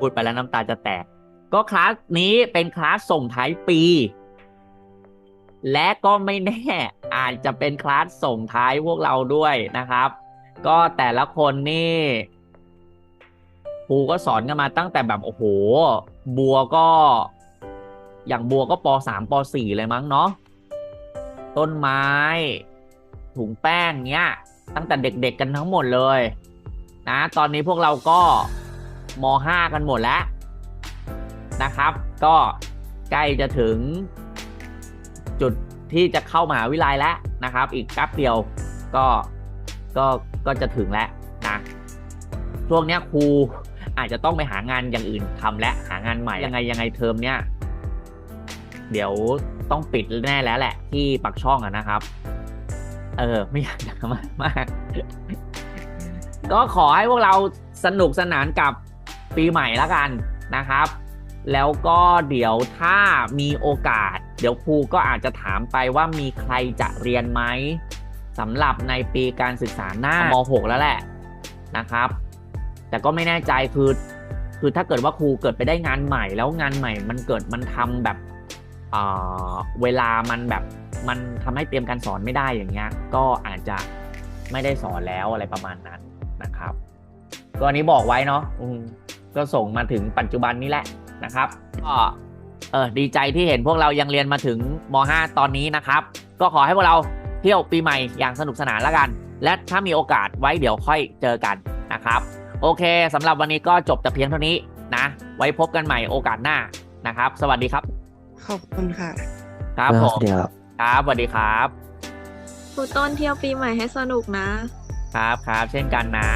พูดไปแล้วน้ำตาจะแตก ก็คลาสนี้เป็นคลาสส่งท้ายปี และก็ไม่แน่อาจจะเป็นคลาสส่งท้ายพวกเราด้วยนะครับ ก็แต่ละคนนี่ครูก็สอนกันมาตั้งแต่แบบโอ้โห บัวก็ อย่างบัวก็ปสามปสี่เลยมั้งเนาะต้นไม้ ถุงแป้งเนี้ย ตั้งแต่เด็กๆกันทั้งหมดเลย นะ ตอนนี้พวกเราก็ มห้ากันหมดแล้วนะครับ ก็ใกล้จะถึงจุดที่จะเข้ามหาวิทยาลัยแล้วนะครับ อีกแป๊บเดียวก็ก็ก็จะถึงแล้วนะช่วงนี้ครูอาจจะต้องไปหางานอย่างอื่นทำและหางานใหม่ยังไงยังไงเทอมเนี้ยเดี๋ยวต้องปิดแน่แล้วแหละ ที่ปักช่องอะนะครับ เออ ไม่อยากจะมากมาก ก็ขอให้พวกเราสนุกสนานกับ ปีใหม่แล้วกันนะครับ แล้วก็เดี๋ยวถ้ามีโอกาส เดี๋ยวครูก็อาจจะถามไปว่ามีใครจะเรียนไหมสำหรับในปีการศึกษาหน้าม6แล้วแหละนะครับ แต่ก็ไม่แน่ใจคือ คือถ้าเกิดว่าครูเกิดไปได้งานใหม่แล้วงานใหม่มันเกิดมันทำแบบเอ่อเวลามันแบบมันทำให้เตรียมการสอนไม่ได้อย่างเงี้ย ก็อาจจะไม่ได้สอนแล้วอะไรประมาณนั้นนะครับ ก็อันนี้บอกไว้เนาะ ก็ส่งมาถึงปัจจุบันนี้แหละนะครับก็เออดีใจที่เห็นพวกเรายังเรียนมาถึงม .5 ตอนนี้นะครับ ก็ขอให้พวกเราเที่ยวปีใหม่อย่างสนุกสนานแล้วกัน และถ้ามีโอกาสไว้เดี๋ยวค่อยเจอกันนะครับ โอเคสำหรับวันนี้ก็จบแต่เพียงเท่านี้นะ ไว้พบกันใหม่โอกาสหน้านะครับ สวัสดีครับ ขอบคุณค่ะ ครับผมเดี๋ยวครับครับสวัสดีครับครูต้นเที่ยวปีใหม่ให้สนุกนะ ครับครับเช่นกันนะ